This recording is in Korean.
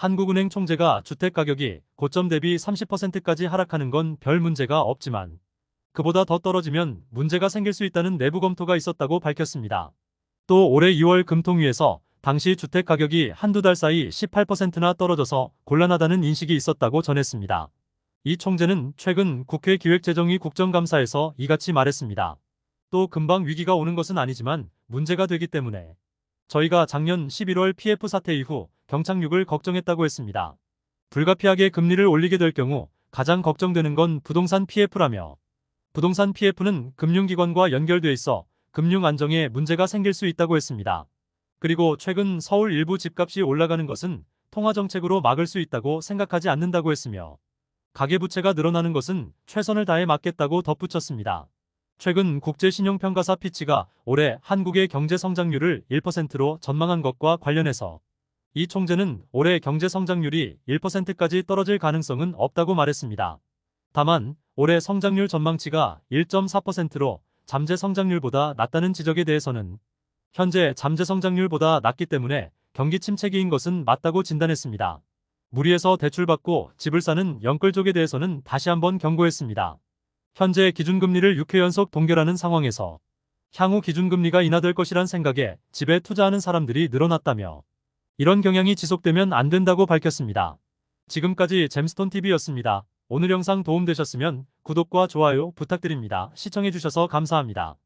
한국은행 총재가 주택 가격이 고점 대비 30%까지 하락하는 건 별 문제가 없지만 그보다 더 떨어지면 문제가 생길 수 있다는 내부 검토가 있었다고 밝혔습니다. 또 올해 2월 금통위에서 당시 주택 가격이 한두 달 사이 18%나 떨어져서 곤란하다는 인식이 있었다고 전했습니다. 이 총재는 최근 국회 기획재정위 국정감사에서 이같이 말했습니다. 또 금방 위기가 오는 것은 아니지만 문제가 되기 때문에 저희가 작년 11월 PF 사태 이후 경착륙을 걱정했다고 했습니다. 불가피하게 금리를 올리게 될 경우 가장 걱정되는 건 부동산 PF라며 부동산 PF는 금융기관과 연결돼 있어 금융 안정에 문제가 생길 수 있다고 했습니다. 그리고 최근 서울 일부 집값이 올라가는 것은 통화정책으로 막을 수 있다고 생각하지 않는다고 했으며 가계부채가 늘어나는 것은 최선을 다해 막겠다고 덧붙였습니다. 최근 국제신용평가사 피치가 올해 한국의 경제 성장률을 1%로 전망한 것과 관련해서 이 총재는 올해 경제 성장률이 1%까지 떨어질 가능성은 없다고 말했습니다. 다만 올해 성장률 전망치가 1.4%로 잠재 성장률보다 낮다는 지적에 대해서는 현재 잠재 성장률보다 낮기 때문에 경기 침체기인 것은 맞다고 진단했습니다. 무리해서 대출받고 집을 사는 영끌족에 대해서는 다시 한번 경고했습니다. 현재 기준금리를 6회 연속 동결하는 상황에서 향후 기준금리가 인하될 것이란 생각에 집에 투자하는 사람들이 늘어났다며 이런 경향이 지속되면 안 된다고 밝혔습니다. 지금까지 잼스톤TV였습니다. 오늘 영상 도움되셨으면 구독과 좋아요 부탁드립니다. 시청해주셔서 감사합니다.